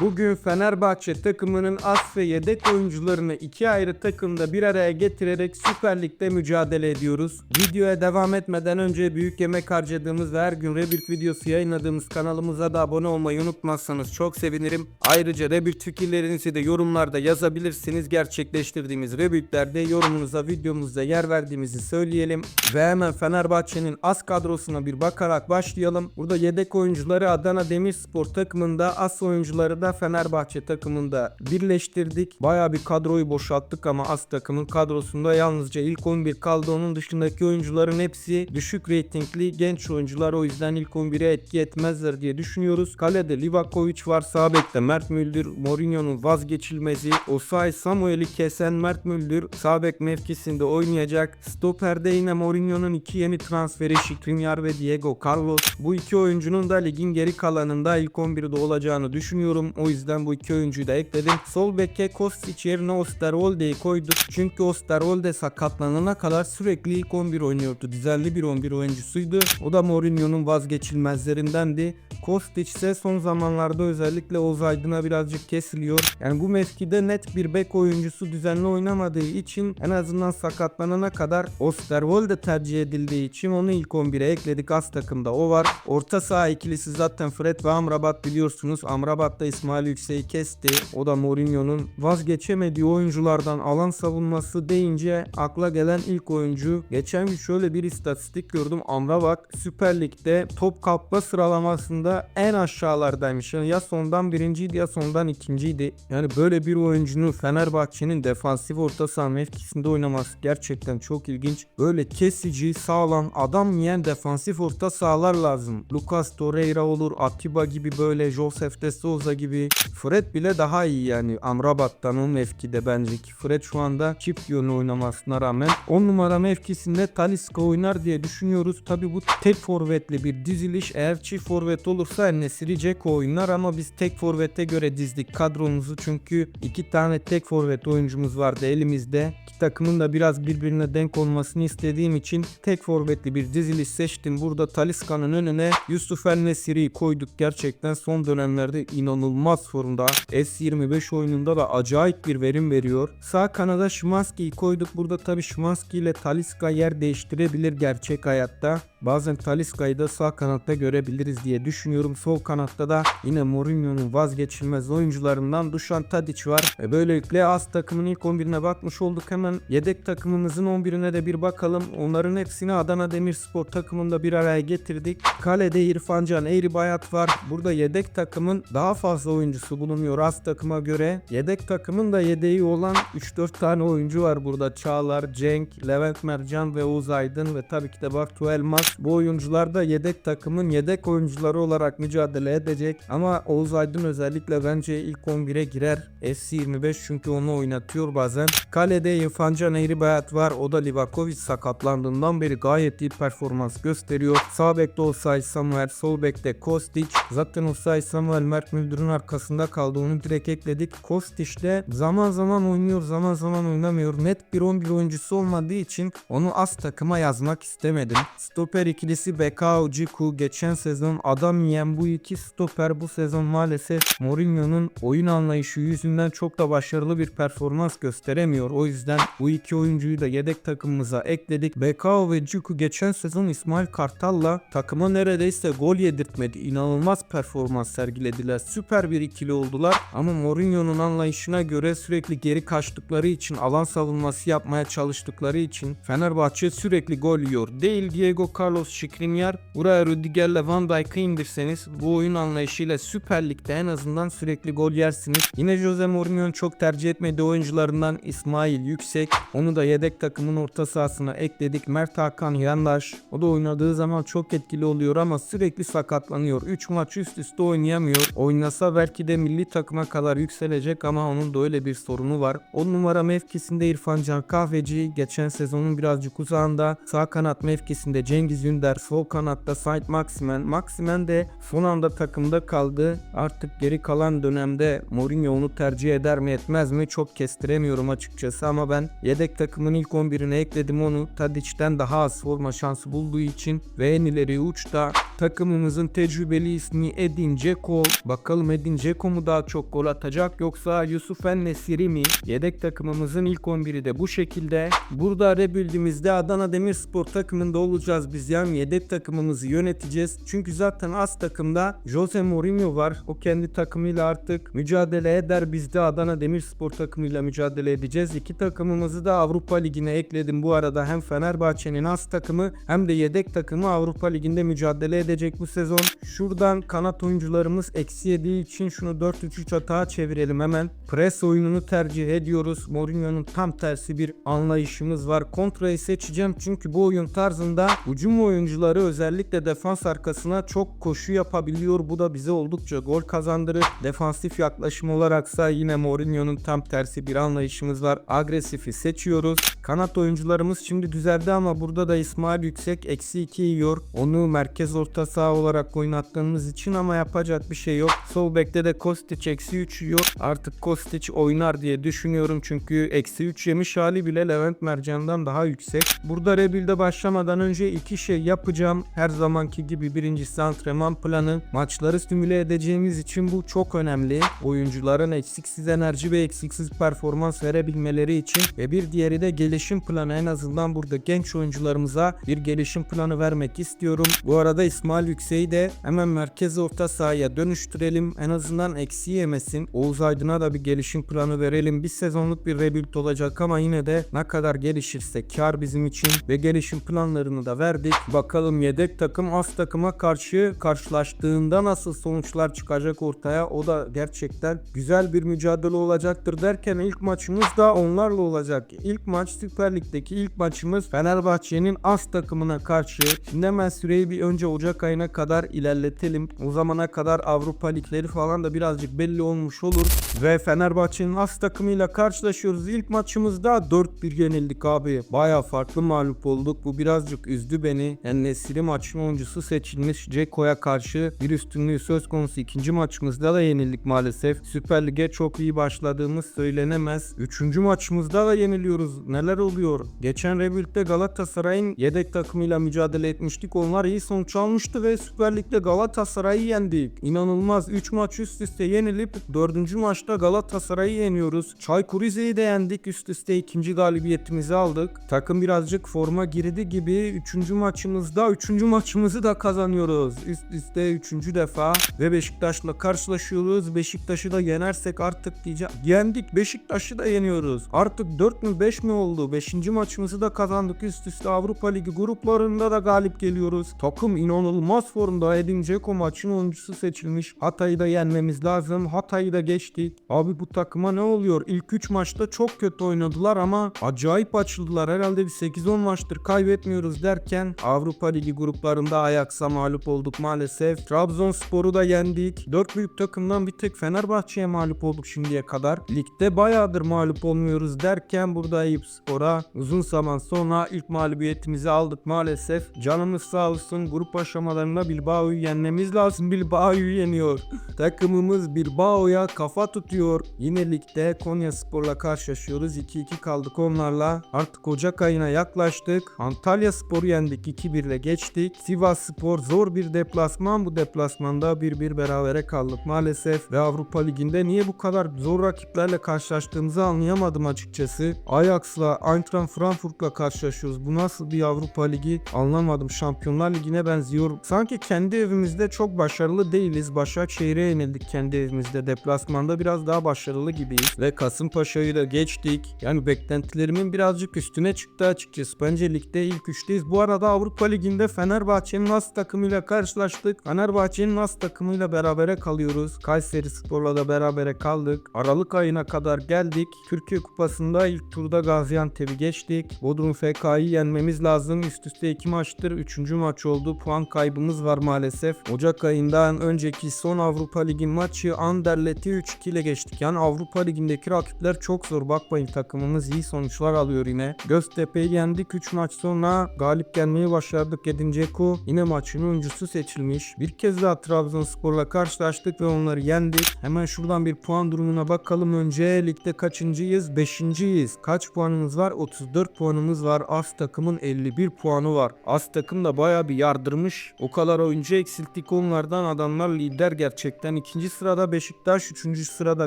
Bugün Fenerbahçe takımının as ve yedek oyuncularını iki ayrı takımda bir araya getirerek Süper Lig'de mücadele ediyoruz. Videoya devam etmeden önce büyük yemek harcadığımız ve her gün Rebirth videosu yayınladığımız kanalımıza da abone olmayı unutmazsanız çok sevinirim. Ayrıca Rebirth fikirlerinizi de yorumlarda yazabilirsiniz. Gerçekleştirdiğimiz Rebirth'lerde yorumunuza videomuzda yer verdiğimizi söyleyelim. Ve hemen Fenerbahçe'nin as kadrosuna bir bakarak başlayalım. Burada yedek oyuncuları Adana Demirspor takımında, as oyuncuları da Fenerbahçe takımında birleştirdik. Baya bir kadroyu boşalttık ama as takımın kadrosunda yalnızca ilk 11 kaldı. Onun dışındaki oyuncuların hepsi düşük reytingli genç oyuncular. O yüzden ilk 11'e etki etmezler diye düşünüyoruz. Kalede Livakovic var. Sağ bekte Mert Müldür. Mourinho'nun vazgeçilmezi. Osay Samuel'i kesen Mert Müldür sağ bek mevkisinde oynayacak. Stoper'de yine Mourinho'nun iki yeni transferi Skriniar ve Diego Carlos. Bu iki oyuncunun da ligin geri kalanında ilk 11'de olacağını düşünüyorum. O yüzden bu iki oyuncuyu da ekledim. Sol beke Kostic yerine Osterwolde'yi koyduk. Çünkü Osterwolde sakatlanana kadar sürekli ilk 11 oynuyordu. Düzenli bir 11 oyuncusuydu. O da Mourinho'nun vazgeçilmezlerindendi. Kostic ise son zamanlarda özellikle Oğuz Aydın'a birazcık kesiliyor. Yani bu mevkide net bir bek oyuncusu düzenli oynamadığı için en azından sakatlanana kadar Osterwolde tercih edildiği için onu ilk 11'e ekledik. Az takımda o var. Orta saha ikilisi zaten Fred ve Amrabat biliyorsunuz. Amrabat da İsmail Yüksek'i kesti. O da Mourinho'nun vazgeçemediği oyunculardan alan savunması deyince akla gelen ilk oyuncu. Geçen gün şöyle bir istatistik gördüm. Amrabat Süper Lig'de top kapma sıralamasında en aşağılardaymış. Yani ya sondan birinciydi ya sondan ikinciydi. Yani böyle bir oyuncunun Fenerbahçe'nin defansif orta saha mevkisinde oynaması gerçekten çok ilginç. Böyle kesici, sağlam, adam yiyen defansif orta sahalar lazım. Lucas Torreira olur, Atiba gibi böyle Josef de Souza gibi. Fred bile daha iyi yani Amrabat'tan o mevkide bence ki Fred şu anda çift yönlü oynamasına rağmen 10 numara mevkisinde Talisca oynar diye düşünüyoruz. Tabi bu tek forvetli bir diziliş. Eğer çift forvet olursa Enesiri Ceko oynar ama biz tek forvete göre dizdik kadromuzu çünkü iki tane tek forvet oyuncumuz vardı elimizde. İki takımın da biraz birbirine denk olmasını istediğim için tek forvetli bir diziliş seçtim. Burada Talisca'nın önüne Yusuf El Nesiri'yi koyduk. Gerçekten son dönemlerde inanılmaz formda. S25 oyununda da acayip bir verim veriyor. Sağ kanada Şimanski'yi koyduk. Burada tabi Şimanski ile Talisca yer değiştirebilir gerçek hayatta. Bazen Talisca'yı da sağ kanatta görebiliriz diye düşünüyorum. Sol kanatta da yine Mourinho'nun vazgeçilmez oyuncularından Dušan Tadić var. E böylelikle az takımın ilk 11'ine bakmış olduk. Hemen yedek takımımızın 11'ine de bir bakalım. Onların hepsini Adana Demirspor takımında bir araya getirdik. Kalede İrfan Can Eğri Bayat var. Burada yedek takımın daha fazla oyuncusu bulunuyor az takıma göre. Yedek takımın da yedeği olan 3-4 tane oyuncu var burada. Çağlar, Cenk, Levent Mercan ve Oğuz Aydın ve tabii ki de Bartu Elmas. Bu oyuncular da yedek takımın yedek oyuncuları olarak mücadele edecek. Ama Oğuz Aydın özellikle bence ilk 11'e girer. S25 çünkü onu oynatıyor bazen. Kalede İrfan Can Eğri Bayat var. O da Livakovic sakatlandığından beri gayet iyi performans gösteriyor. Sağ bekte Osay Samuel, sol bekte Kostic. Zaten Osay Samuel Mert Müldür'ün arkasında kaldı. Onu direkt ekledik. Kostic de zaman zaman oynuyor, zaman zaman oynamıyor. Net bir 11 oyuncusu olmadığı için onu az takıma yazmak istemedim. Stoper ikilisi Bekao Ciku geçen sezon adam yiyen bu iki stoper bu sezon maalesef Mourinho'nun oyun anlayışı yüzünden çok da başarılı bir performans gösteremiyor. O yüzden bu iki oyuncuyu da yedek takımımıza ekledik. Bekao ve Ciku geçen sezon İsmail Kartal'la takıma neredeyse gol yedirtmedi. İnanılmaz performans sergilediler. Süper bir ikili oldular ama Mourinho'nun anlayışına göre sürekli geri kaçtıkları için alan savunması yapmaya çalıştıkları için Fenerbahçe sürekli gol yiyor. Değil Diego Carlos Skriniar buraya Rüdiger'le Van Dijk'ı indirseniz bu oyun anlayışıyla Süper Lig'de en azından sürekli gol yersiniz. Yine Jose Mourinho'nun çok tercih etmediği oyuncularından İsmail Yüksek. Onu da yedek takımın orta sahasına ekledik. Mert Hakan Yandaş. O da oynadığı zaman çok etkili oluyor ama sürekli sakatlanıyor. 3 maç üst üste oynayamıyor. Oynasa belki de milli takıma kadar yükselecek ama onun da öyle bir sorunu var. 10 numara mevkisinde İrfan Can Kahveci. Geçen sezonun birazcık uzağında. Sağ kanat mevkisinde Cengiz Yünder sol kanatta Saint Maximen. Maximen de son anda takımda kaldı. Artık geri kalan dönemde Mourinho onu tercih eder mi etmez mi çok kestiremiyorum açıkçası ama ben yedek takımın ilk 11'ine ekledim onu. Tadic'ten daha az forma şansı bulduğu için ve en ileri uçta takımımızın tecrübeli ismi Edin Dzeko. Bakalım Edin Dzeko mu daha çok gol atacak yoksa Yusuf En Nesiri mi? Yedek takımımızın ilk 11'i de bu şekilde. Burada rebuild'imizde Adana Demirspor takımında olacağız biz yani yedek takımımızı yöneteceğiz. Çünkü zaten az takımda Jose Mourinho var. O kendi takımıyla artık mücadele eder. Biz de Adana Demirspor takımıyla mücadele edeceğiz. İki takımımızı da Avrupa Ligi'ne ekledim. Bu arada hem Fenerbahçe'nin az takımı hem de yedek takımı Avrupa Ligi'nde mücadele edecek bu sezon. Şuradan kanat oyuncularımız eksi yediği için şunu 4-3-3 hata çevirelim hemen. Pres oyununu tercih ediyoruz. Mourinho'nun tam tersi bir anlayışımız var. Kontrayı seçeceğim çünkü bu oyun tarzında hücum oyuncuları özellikle defans arkasına çok koşu yapabiliyor. Bu da bize oldukça gol kazandırır. Defansif yaklaşım olaraksa yine Mourinho'nun tam tersi bir anlayışımız var. Agresifi seçiyoruz. Kanat oyuncularımız şimdi düzeldi ama burada da İsmail Yüksek eksi 2 yiyor. Onu merkez orta saha olarak oynattığımız için ama yapacak bir şey yok. Sol bekte de Kostic eksi 3 yiyor. Artık Kostic oynar diye düşünüyorum çünkü eksi 3 yemiş hali bile Levent Mercan'dan daha yüksek. Burada rebuild'e başlamadan önce iki şey yapacağım. Her zamanki gibi birincisi antrenman planı. Maçları simüle edeceğimiz için bu çok önemli. Oyuncuların eksiksiz enerji ve eksiksiz performans verebilmeleri için ve bir diğeri de gelişim planı. En azından burada genç oyuncularımıza bir gelişim planı vermek istiyorum. Bu arada İsmail Yüksek'i de hemen merkez orta sahaya dönüştürelim. En azından eksi yemesin. Oğuz Aydın'a da bir gelişim planı verelim. Bir sezonluk bir rebuild olacak ama yine de ne kadar gelişirse kar bizim için ve gelişim planlarını da verdik. Bakalım yedek takım az takıma karşı karşılaştığında nasıl sonuçlar çıkacak ortaya. O da gerçekten güzel bir mücadele olacaktır derken ilk maçımız da onlarla olacak. İlk maç Süper Lig'deki ilk maçımız Fenerbahçe'nin az takımına karşı. Şimdi hemen süreyi bir önce Ocak ayına kadar ilerletelim. O zamana kadar Avrupa Ligleri falan da birazcık belli olmuş olur. Ve Fenerbahçe'nin az takımıyla karşılaşıyoruz. İlk maçımızda 4-1 yenildik abi. Baya farklı mağlup olduk. Bu birazcık üzdü beni. Yani Nesiri maçın oyuncusu seçilmiş Ceko'ya karşı bir üstünlüğü söz konusu. ikinci maçımızda da yenildik maalesef. Süper Lig'e çok iyi başladığımız söylenemez. Üçüncü maçımızda da yeniliyoruz. Neler oluyor? Geçen Rebuild'de Galatasaray'ın yedek takımıyla mücadele etmiştik. Onlar iyi sonuç almıştı ve Süper Lig'de Galatasaray'ı yendik. İnanılmaz 3 maç üst üste yenilip 4. maçta Galatasaray'ı yeniyoruz. Çaykur Rize'yi de yendik. Üst üste ikinci galibiyetimizi aldık. Takım birazcık forma girdi gibi 3. maçımızda 3. maçımızı da kazanıyoruz. Üst üste 3. defa ve Beşiktaş'la karşılaşıyoruz. Beşiktaş'ı da yenersek artık diyeceğim. Yendik Beşiktaş'ı da yeniyoruz. Artık 4 mü 5 mi oldu? 5. maçımızı da kazandık. Üst üste Avrupa Ligi gruplarında da galip geliyoruz. Takım inanılmaz formda. Edin Dzeko maçın oyuncusu seçilmiş. Hatay'ı da yenmemiz lazım. Hatay'ı da geçtik. Abi bu takıma ne oluyor? İlk 3 maçta çok kötü oynadılar ama acayip açıldılar. Herhalde bir 8-10 maçtır kaybetmiyoruz derken Avrupa Ligi gruplarında Ajax'a mağlup olduk maalesef. Trabzonspor'u da yendik. 4 büyük takımdan bir tek Fenerbahçe'ye mağlup olduk şimdiye kadar. Ligde bayağıdır mağlup olmuyoruz derken burada Eyüp Spor'a uzun zaman sonra ilk mağlubiyetimizi aldık maalesef. Canımız sağ olsun grup aşamalarında Bilbao'yu yenmemiz lazım. Bilbao'yu yeniyor. Takımımız Bilbao'ya kafa tutuyor. Yine ligde Konya Spor'la karşılaşıyoruz. 2-2 kaldık onlarla. Artık Ocak ayına yaklaştık. Antalya Spor'u yendik. 2-1 ile geçtik. Sivas Spor zor bir deplasman. Bu deplasmanda 1-1 berabere kaldık maalesef. Ve Avrupa Ligi'nde niye bu kadar zor rakiplerle karşılaştığımızı anlayamadım açıkçası. Ajax'la Eintracht Frankfurt'la karşılaşıyoruz. Bu nasıl bir Avrupa Ligi anlamadım. Şampiyonlar Ligi'ne benziyor. Sanki kendi evimizde çok başarılı değiliz. Başakşehir'e yenildik kendi evimizde. Deplasmanda biraz daha başarılı gibiyiz. Ve Kasımpaşa'yı da geçtik. Yani beklentilerimin birazcık üstüne çıktı açıkçası. Bence ligde ilk üçteyiz. Bu arada Avrupa Ligi'nde Fenerbahçe'nin Nas takımıyla karşılaştık. Fenerbahçe'nin Nas takımıyla berabere kalıyoruz. Kayseri Spor'la da berabere kaldık. Aralık ayına kadar geldik. Türkiye Kupası'nda ilk turda Gaziantep'i geçtik. Bodrum FK'yı yenmemiz lazım. Üst üste iki maçtır. Üçüncü maç oldu. Puan kaybımız var maalesef. Ocak ayından önceki son Avrupa Ligi maçı Anderlet'i 3-2 ile geçtik. Yani Avrupa Ligi'ndeki rakipler çok zor. Bakmayın takımımız iyi sonuçlar alıyor yine. Göztepe'yi yendik. 3 maç sonra galip gelmeyi başardık. Edin Dzeko yine maçın oyuncusu seçilmiş. Bir kez daha Trabzonspor'la karşılaştık ve onları yendik. Hemen şuradan bir puan durumuna bakalım. Önce ligde kaçıncıyız? Beşinciyiz. Kaç puanımız var? 34 puanımız var. As takımın 51 puanı var. As takım da baya bir yardırmış. O kadar oyuncu eksilttik onlardan. Adamlar lider gerçekten. İkinci sırada Beşiktaş, üçüncü sırada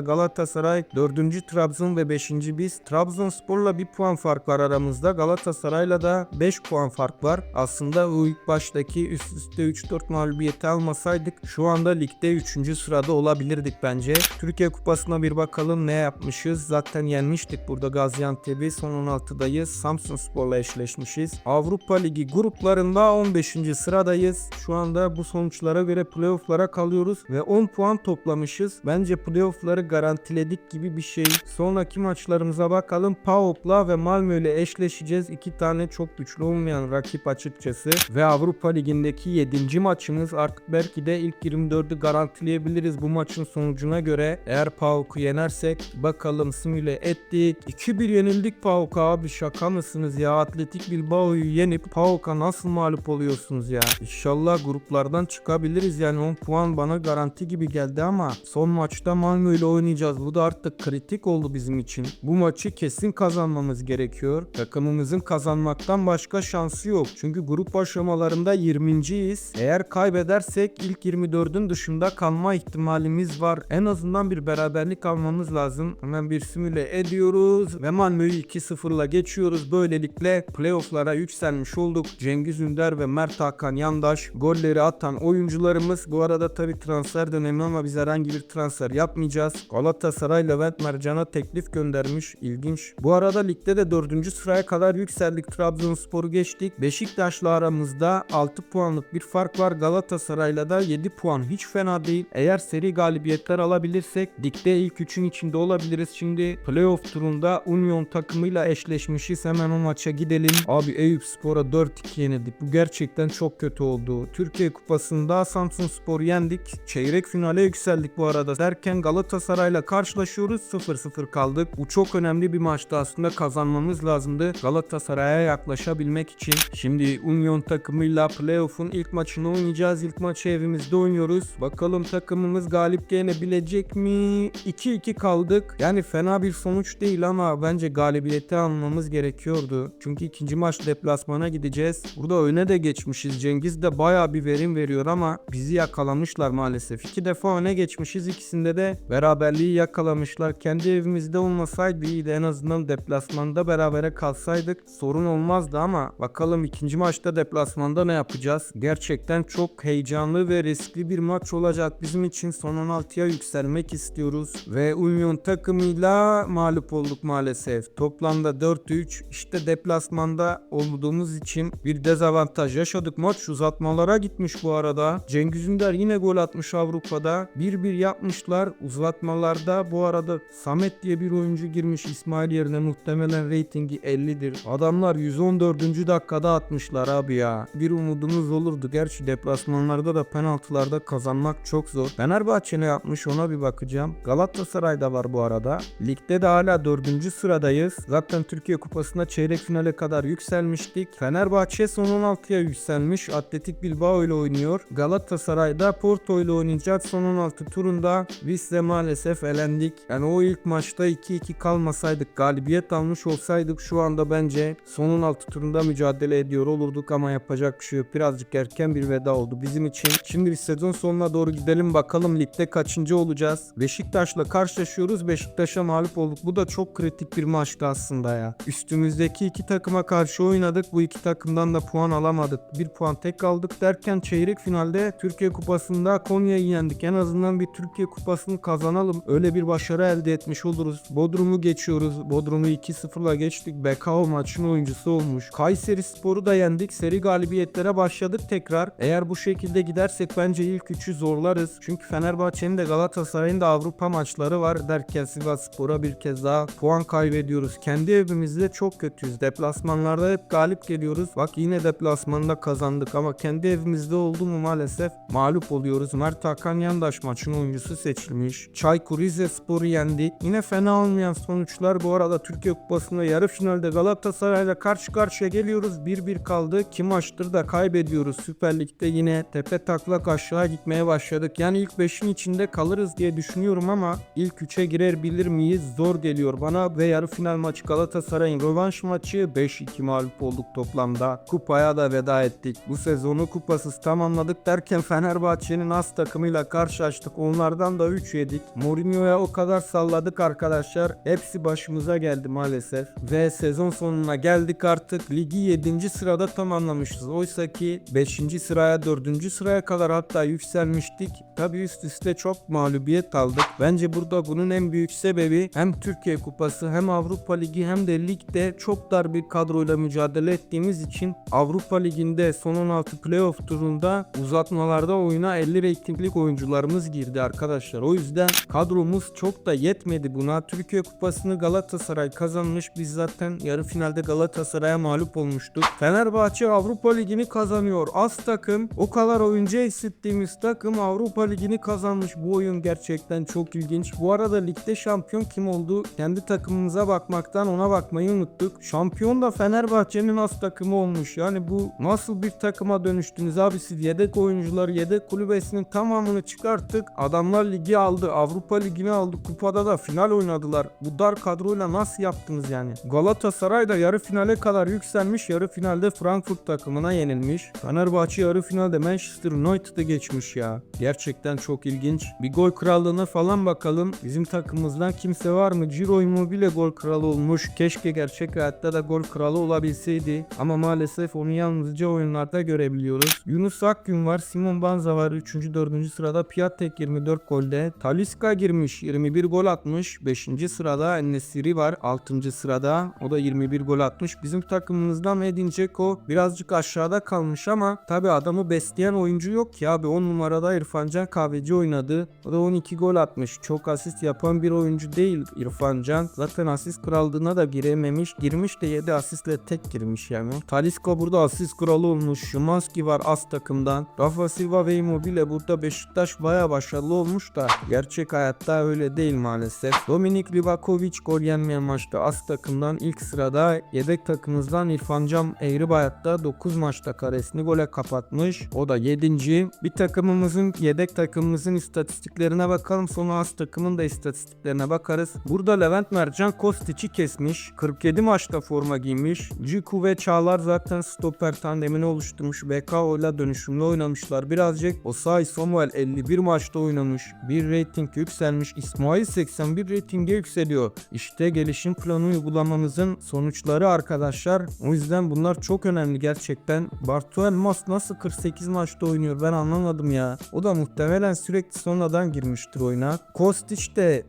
Galatasaray, dördüncü Trabzon ve beşinci biz. Trabzonspor'la bir puan fark var aramızda. Galatasaray'la da 5 puan fark var. Aslında o ilk baştaki üst üste 3-4 mağlubiyeti almasaydık şu anda ligde 3. sırada olabilirdik bence. Türkiye Kupası'na bir bakalım ne yapmışız. Zaten yenmiştik burada Gaziantep'i. Son 16'dayız. Samsun Spor'la eşleşmişiz. Avrupa Ligi gruplarında 15. sıradayız. Şu anda bu sonuçlara göre playoff'lara kalıyoruz ve 10 puan toplamışız. Bence playoff'ları garantiledik gibi bir şey. Sonraki maçlarımıza bakalım. PAOK'la ve Malmö ile eşleşeceğiz. İki tane çok güçlü olmayan rakip açıkçası. Ve Avrupa Ligi'ndeki 7. maçımız artık belki de ilk 24'ü garantileyebiliriz bu maçın sonucuna göre. Eğer PAOK'u yenersek bakalım simüle ettik. 2-1 yenildik PAOK'a abi şaka mısınız ya? Atletik Bilbao'yu yenip PAOK'a nasıl mağlup oluyorsunuz ya? İnşallah gruplardan çıkabiliriz yani 10 puan bana garanti gibi geldi ama son maçta Malmö ile oynayacağız. Bu da artık kritik oldu bizim için. Bu maçı kesin kazanmamız gerekiyor. Takımımızın kazanmaktan başka şansı yok. Çünkü grup aşamalarında 20.yiz. Eğer kaybedersek ilk 24'ün dışında kalma ihtimalimiz var. En azından bir beraberlik almamız lazım. Hemen bir simüle ediyoruz ve Malmö'yü 2-0'la geçiyoruz. Böylelikle playoff'lara yükselmiş olduk. Cengiz Ünder ve Mert Hakan Yandaş golleri atan oyuncularımız. Bu arada tabi transfer dönemi ama biz herhangi bir transfer yapmayacağız. Galatasaray Levent Mercan'a teklif göndermiş. İlginç. Bu arada ligde de 4. sıraya kadar yükseldik. Trabzonspor'u geçtik. Beşiktaş'la aramızda 6 puanlık bir fark var. Galatasaray'la da 7 puan hiç fena değil. Eğer seri galibiyetler alabilirsek ligde ilk 3'ün içinde olabiliriz. Şimdi playoff turunda Union takımıyla eşleşmişiz. Hemen o maça gidelim. Abi Eyüp Spor'a 4-2 yenildik. Bu gerçekten çok kötü oldu. Türkiye Kupası'nda Samsun Spor yendik. Çeyrek finale yükseldik bu arada. Derken Galatasaray'la karşılaşıyoruz. 0-0 kaldık. Bu çok önemli bir maçtı aslında kazanmamız lazımdı. Galatasaray'a yaklaşabilmek için. Şimdi Union takımıyla playoff'un ilk maçını oynayacağız. İlk maçı evimizde oynuyoruz. Bakalım takımımız galip gelebilecek mi? 2-2 kaldık. Yani fena bir sonuç değil ama bence galibiyeti almamız gerekiyordu. Çünkü ikinci maç deplasmana gideceğiz. Burada öne de geçmişiz. Cengiz de baya bir verim veriyor ama bizi yakalamışlar maalesef. İki defa öne geçmişiz. İkisinde de beraberliği yakalamışlar. Kendi evimizde olmasaydı iyiydi. En azından deplasmanda berabere kalsaydık sorun olmazdı ama bakalım ikinci maçta deplasmanda ne yapacağız? Gerçekten çok heyecanlı ve riskli bir maç olacak bizim için. Son 16'ya yükselmek istiyoruz ve Union takımıyla mağlup olduk maalesef. Toplamda 4-3 işte deplasmanda olduğumuz için bir dezavantaj yaşadık. Maç uzatmalara gitmiş bu arada. Cengiz Ünder yine gol atmış Avrupa'da. 1-1 yapmışlar. Uzatmalarda bu arada Samet diye bir oyuncu girmiş İsmail yerine muhtemelen reytingi 50'dir. Adamlar 114. dakikada atmışlar abi ya. Bir umudumuz olurdu. Gerçi deplasmanlarda da penaltılarda kazanmak çok zor. Fenerbahçe ne yapmış ona bir bakacağım. Galatasaray'da var bu arada. Ligde de hala 4. sıradayız. Zaten Türkiye Kupası'nda çeyrek finale kadar yükselmiştik. Fenerbahçe son 16'ya yükselmiş. Atletik Bilbao ile oynuyor. Galatasaray'da Porto ile oynayacak. Son 16 turunda biz de maalesef elendik. Yani o ilk maçta 2-2 kalmasaydık, galibiyet almış olsaydık şu anda bence son 16 turunda mücadele ediyor olurduk ama yapacak bir şey yok. Birazcık erken bir veda oldu bizim için. Şimdi bir sezon sonuna doğru gidelim bakalım ligde kaçıncı olacağız. Beşiktaş'la karşılaşıyoruz. Beşiktaş'a mağlup olduk. Bu da çok kritik bir maçtı aslında ya. Üstümüzdeki iki takıma karşı oynadık. Bu iki takımdan da puan alamadık. Bir puan tek aldık derken çeyrek finalde Türkiye Kupası'nda Konya'yı yendik. En azından bir Türkiye Kupası'nı kazanalım. Öyle bir başarı elde etmiş oluruz. Bodrum'u geçiyoruz. Bodrum'u 2-0'la geçtik. Bekao maçın oyuncusu olmuş. Kayseri Spor'u da yendik. Seri galibiyetlere başladık tekrar. Eğer bu şekilde gidersek bence ilk üçü zorlarız. Çünkü Fenerbahçe'nin de Galatasaray'ın da Avrupa maçları var derken Sivas Spor'a bir kez daha puan kaybediyoruz. Kendi evimizde çok kötüyüz. Deplasmanlarda hep galip geliyoruz. Bak yine deplasmanda kazandık ama kendi evimizde oldu mu maalesef mağlup oluyoruz. Mert Hakan Yandaş maçın oyuncusu seçilmiş. Çaykur Rizespor'u yendik. Yine fena olmayan sonuçlar bu arada Türkiye Kupası'nda yarı finalde Galatasaray'la karşı karşıya geliyoruz. 1-1 maçlar kaldı. 2 maçtır da kaybediyoruz. Süper Lig'de yine tepe taklak aşağı gitmeye başladık. Yani ilk 5'in içinde kalırız diye düşünüyorum ama ilk 3'e girer bilir miyiz? Zor geliyor bana ve yarı final maçı Galatasaray'ın rövanş maçı 5-2 mağlup olduk toplamda. Kupaya da veda ettik. Bu sezonu kupasız tamamladık derken Fenerbahçe'nin az takımıyla karşılaştık. Onlardan da 3 yedik. Mourinho'ya o kadar salladık arkadaşlar. Hepsi başımıza geldi maalesef. Ve sezon sonuna geldik artık. Ligi 7. sırada tamamlamışız. Oysa ki 5. sıraya 4. sıraya kadar hatta yükselmiştik. Tabi üst üste çok mağlubiyet aldık. Bence burada bunun en büyük sebebi hem Türkiye Kupası hem Avrupa Ligi hem de ligde çok dar bir kadroyla mücadele ettiğimiz için Avrupa Ligi'nde son 16 playoff turunda uzatmalarda oyuna 50 reytinglik oyuncularımız girdi arkadaşlar. O yüzden kadromuz çok da yetmedi buna. Türkiye Kupası'nı Galatasaray kazanmış. Biz zaten yarı finalde Galatasaray'a mağlup olmuştuk. Fenerbahçe Avrupa Ligi'ni kazanıyor. Az takım o kadar oyuncu eksilttiğimiz takım Avrupa Ligi'ni kazanmış. Bu oyun gerçekten çok ilginç. Bu arada ligde şampiyon kim oldu? Kendi takımımıza bakmaktan ona bakmayı unuttuk. Şampiyon da Fenerbahçe'nin az takımı olmuş. Yani bu nasıl bir takıma dönüştünüz abi siz yedek oyuncuları yedek kulübesinin tamamını çıkarttık. Adamlar ligi aldı. Avrupa Ligi'ni aldı. Kupada da final oynadılar. Bu dar kadroyla nasıl yaptınız yani? Galatasaray da yarı finale kadar yükselmiş. Yarı finalde Frankfurt takımına yenilmiş. Fenerbahçe yarı finalde Manchester United'ı geçmiş ya. Gerçekten çok ilginç. Bir gol krallığına falan bakalım. Bizim takımımızdan kimse var mı? Ciro Immobile gol kralı olmuş. Keşke gerçek hayatta da gol kralı olabilseydi. Ama maalesef onu yalnızca oyunlarda görebiliyoruz. Yunus Akgün var. Simon Banza var 3. 4. sırada. Piatek 24 golde. Taliska girmiş 21 gol atmış. 5. sırada Enesiri var 6. sırada. O da 21 gol atmış. Bizim takımımızdan Edin Dzeko birazcık aşağıda kalmış ama tabi adamı besleyen oyuncu yok ki abi. 10 numarada İrfan Can Kahveci oynadı. O da 12 gol atmış. Çok asist yapan bir oyuncu değil İrfan Can. Zaten asist krallığına da girememiş. Girmiş de 7 asistle tek girmiş yani. Talisca burada asist kralı olmuş. Shumanski var az takımdan. Rafa Silva ve Immobile burada Beşiktaş baya başarılı olmuş da gerçek hayatta öyle değil maalesef. Dominik Livakovic gol yenmeyen maçta az takımdan ilk sırada yedek takımımızdan İrfan Can Eğribayat'ta 9 maçta karesini gole kapatmış. O da 7. Bir takımımızın yedek takımımızın istatistiklerine bakalım. Sonra az takımın da istatistiklerine bakarız. Burada Levent Mercan Kostic'i kesmiş. 47 maçta forma giymiş. Ciku ve Çağlar zaten stoper tandemini oluşturmuş. BKO ile dönüşümlü oynamışlar. Birazcık Osay Samuel 51 maçta oynamış. Bir reyting yükselmiş. İsmail 81 reytinge yükseliyor. İşte gelişim planı uygulamamızın sonuçları arkadaşlar. O yüzden bunlar çok önemli gerçekten. Bartu Elmas nasıl 48 maçta oynuyor ben anlamadım ya. O da muhtemelen sürekli sonradan girmiştir oyuna. Kostić de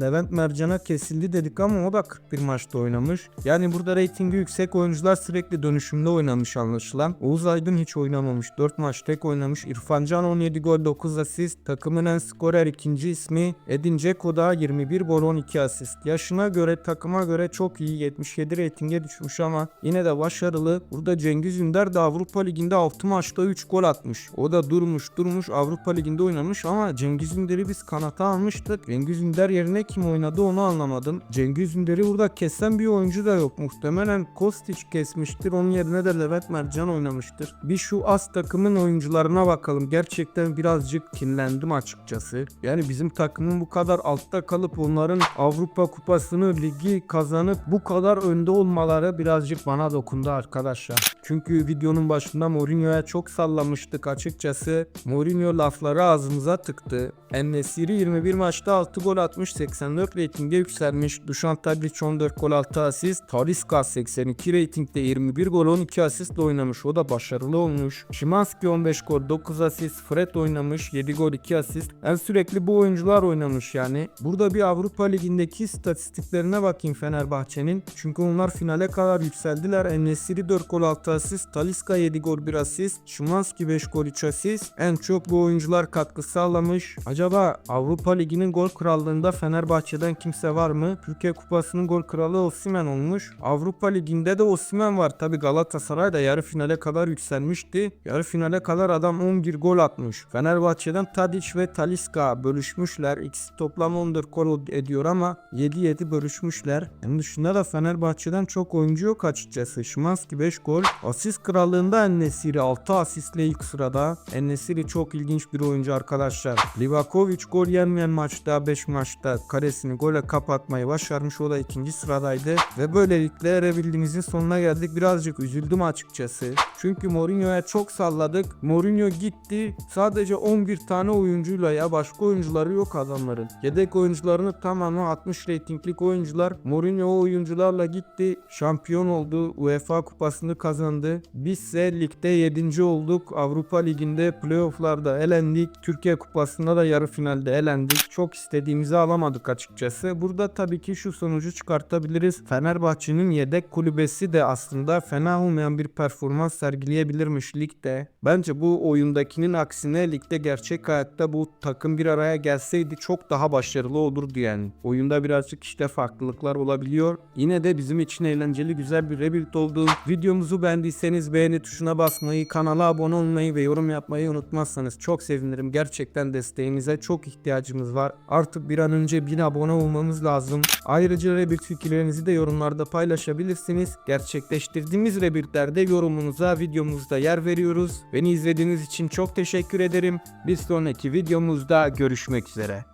Levent Mercan'a kesildi dedik ama o da 41 maçta oynamış. Yani burada reytingi yüksek oyuncular sürekli dönüşümde oynamış anlaşılan. Oğuz Aydın hiç oynamamış. 4 maç tek oynamış. İrfan Can 17 gol 9 asist. Takımın en skorer ikinci ismi. Edin Dzeko da 21 gol 12 asist. Yaşına göre takıma göre çok iyi 77 reytinge düşmüş ama yine de başarılı. Burada Cengiz Ünder de Avrupa Ligi'nde 6 maçta 3 gol atmış. O da durmuş durmuş Avrupa Ligi'nde oynamış ama Cengiz Ünder'i biz kanata almıştık. Cengiz Ünder yerine kim oynadı onu anlamadım. Cengiz Ünder'i burada kesen bir oyuncu da yok. Muhtemelen Kostić kesmiştir. Onun yerine de Levent Mercan oynamıştır. Bir şu az takımın oyuncularına bakalım. Gerçekten birazcık kinlendim açıkçası. Yani bizim takımın bu kadar altta kalıp onların Avrupa Kupası'nı ligi kazanıp bu kadar önde olmaları birazcık bana dokundu arkadaşlar. Çünkü videonun başında Mourinho'ya çok sallamıştık açıkçası. Mourinho lafları ağzımıza tıktı. Enesiri 21 maçta 6 gol atmış 84 reytinge yükselmiş. Dušan Tadić 14 gol 6 asist. Talisca 82 reytingde 21 gol 12 asistle oynamış. O da başarılı olmuş. Szymanski 15 gol 9 asist. Fred oynamış 7 gol 2 asist. Yani sürekli bu oyuncular oynamış yani. Burada bir Avrupa Ligi'ndeki istatistiklerine bakayım Fenerbahçe'nin. Çünkü onlar finale kadar yükseldiler. Enesiri 4 gol 6 asist. Talisca 7 gol 1 asist. Szymanski 5 gol 3 asist. En çok bu oyuncular katkı sağlamış. Acaba Avrupa Ligi'nin gol krallığında Fenerbahçe'den kimse var mı? Türkiye Kupası'nın gol kralı Osimhen olmuş. Avrupa Ligi'nde de Osimhen var. Tabi Galatasaray da yarı finale kadar yükselmişti. Yarı finale kadar adam 11 gol atmış. Fenerbahçe'den Tadic ve Talisca bölüşmüşler. İkisi toplam 14 gol ediyor ama 7-7 bölüşmüşler. Onun dışında da Fenerbahçe'den çok oyuncu yok açıkçası. Szymanski 5 5 gol. Asist krallığında Ennesiri 6 asistle ilk sırada. Ennesiri çok ilginç bir oyuncu arkadaşlar. Livakovic gol yenmeyen maçta 5 maçta karesini gole kapatmayı başarmış. O da ikinci sıradaydı. Ve böylelikle erebildiğimizin sonuna geldik. Birazcık üzüldüm açıkçası. Çünkü Mourinho'ya çok salladık. Mourinho gitti. Sadece 11 tane oyuncuyla ya başka oyuncuları yok adamların. Yedek oyuncularını tamamen 60 reytinglik oyuncular. Mourinho o oyuncularla gitti. Şampiyon oldu. UEFA kupasını kazandı. Bizse ligde 7. olduk. Avrupa Ligi'nde playofflarda elendik. Türkiye kupasında da yarı finalde elendik. Çok istediğimizi alamadık açıkçası. Burada tabii ki şu sonucu çıkartabiliriz. Fenerbahçe'nin yedek kulübesi de aslında fena olmayan bir performans sergileyebilirmiş ligde. Bence bu oyundakinin aksine ligde gerçek hayatta bu takım bir araya gelseydi çok daha başarılı olurdu yani. Oyunda birazcık işte farklılıklar olabiliyor. Yine de bizim için eğlenceli güzel bir rebuild oldu. Videomuzu beğendiyseniz beğeni tuşuna basmayı, kanala abone olmayı ve yorum yapmayı unutmazsanız çok sevinirim. Gerçekten desteğinize çok ihtiyacımız var. Artık bir an önce 1000 abone olmamız lazım. Ayrıca rebuild fikirlerinizi de yorumlarda paylaşabilirsiniz. Gerçekleştirdiğimiz rebuildlerde yorumunuza videomuzda yer veriyoruz. Beni izlediğiniz için çok teşekkür ederim. Bir sonraki videomuzda görüşmek üzere.